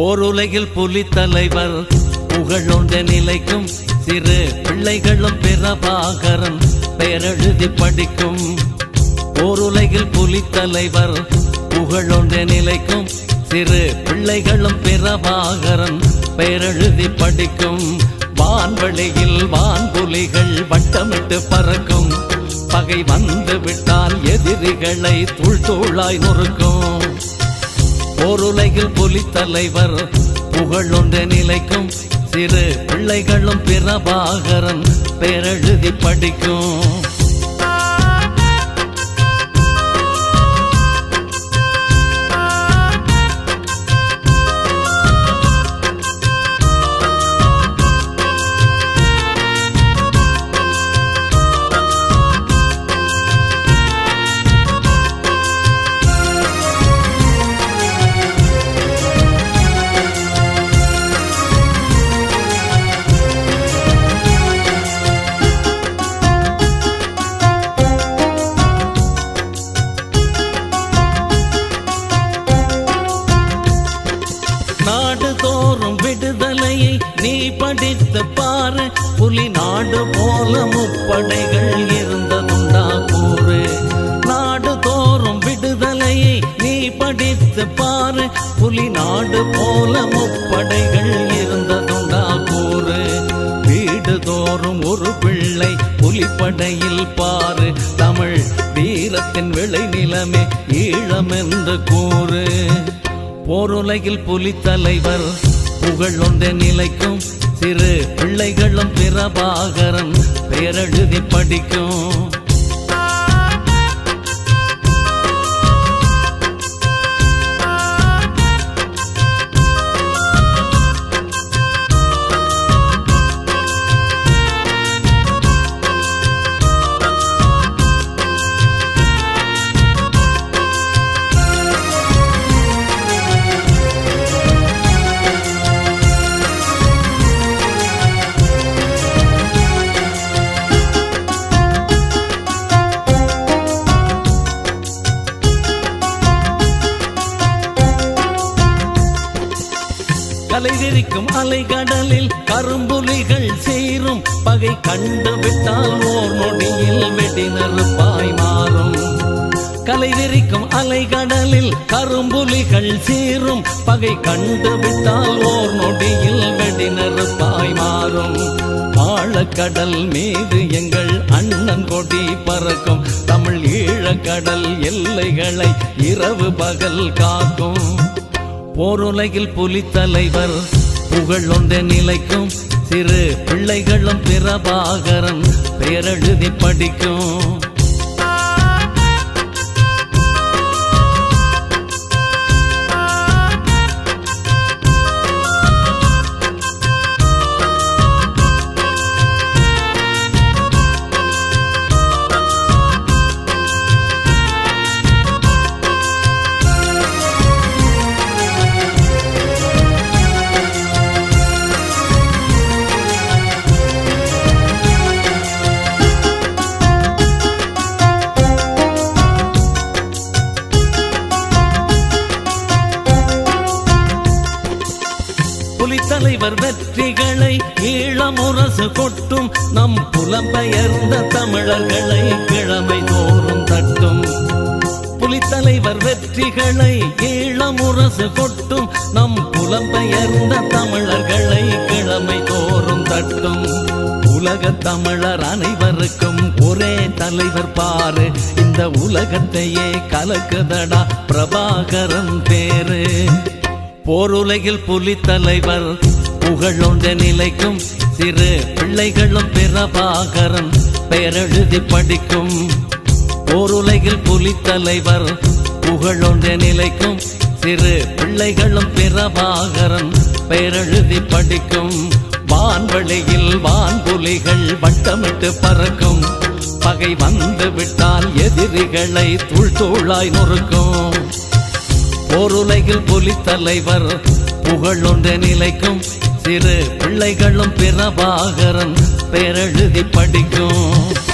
போருலகில் புலி தலைவர் புகழொன்ற நிலைக்கும் சிறு பிள்ளைகளும் பிரபாகரன் பெயரெழுதி படிக்கும். போருலகில் புலி தலைவர் புகழொன்ற நிலைக்கும் சிறு பிள்ளைகளும் பிரபாகரன் பெயரெழுதி படிக்கும். வான்வழியில் வான்புலிகள் வட்டமிட்டு பறக்கும். பகை வந்து விட்டால் எதிரிகளை தூள் தூளாய் நொறுக்கும். போருலகில் புலி தலைவர் புகழொன்ற நிலைக்கும். சிறு பிள்ளைகளும் பிரபாகரன் பேரெழுதி படிக்கும். விடுதலையை நீ படித்து பாரு. புலி நாடு போல முப்படைகள் இருந்ததுண்டா கூறு. நாடு தோறும் விடுதலையை நீ படித்து பாரு. புலி நாடு போல முப்படைகள் இருந்ததுண்டா கூறு. வீடு தோறும் ஒரு பிள்ளை புலிப்படையில் பாரு. தமிழ் வீரத்தின் விளை நிலமே ஈழமென்று கூறு. போருலகில் புலி தலைவர் புகழ் ஒன்றே நிலைக்கும். சிறு பிள்ளைகளும் பிரபாகரன். பெயரெழுதி படிக்கும். கலைவிரிக்கும் அலைகடலில் கரும்புலிகள் சேரும். பகை கண்டு விட்டால் ஓர் நொடியில் வெடி நெருப்பாய் மாறும். கலைவிரிக்கும் அலைகடலில் கரும்புலிகள் சேரும். பகை கண்டு விட்டால் ஓர் நொடியில் வெடி நெருப்பாய் மாறும். ஆழக்கடல் மீது எங்கள் அண்ணன் கொடி பறக்கும். தமிழ் ஈழக்கடல் எல்லைகளை இரவு பகல் காக்கும். போருலகில் புலி தலைவர் புகழ் ஒன்றே நிலைக்கும். சிறு பிள்ளைகளும் பிரபாகரன். பெயரெழுதி படிக்கும். புலித்தலைவர் வெற்றிகளை ஈழமுரசு கொட்டும் நம் புலம்பெயர்ந்த தமிழர்களை கிழமை தோறும் தட்டும். புலித்தலைவர் வெற்றிகளை ஈழமுரசு கொட்டும் நம் புலம்பெயர்ந்த தமிழர்களை கிழமை தோறும் தட்டும். உலக தமிழர் அனைவருக்கும் ஒரே தலைவர் பாரு. இந்த உலகத்தையே கலக்குதடா பிரபாகரன் பேரு. போருலகில் புலி தலைவர் புகழொன்ற நிலைக்கும் சிறு பிள்ளைகளும் பிரபாகரன் பெயரெழுதி படிக்கும். போருலகில் புலி தலைவர் புகழொன்ற நிலைக்கும் சிறு பிள்ளைகளும் பிரபாகரன் பெயரெழுதி படிக்கும். வான்வழியில் வான்புலிகள் வட்டமிட்டு பறக்கும். பகை வந்து விட்டால் எதிரிகளை தூள் தூளாய் நொறுக்கும். போருலகில் புலி தலைவர் புகழொன்ற நிலைக்கும் சிறு பிள்ளைகளும் பிரபாகரன். பெயரெழுதி படிக்கும்.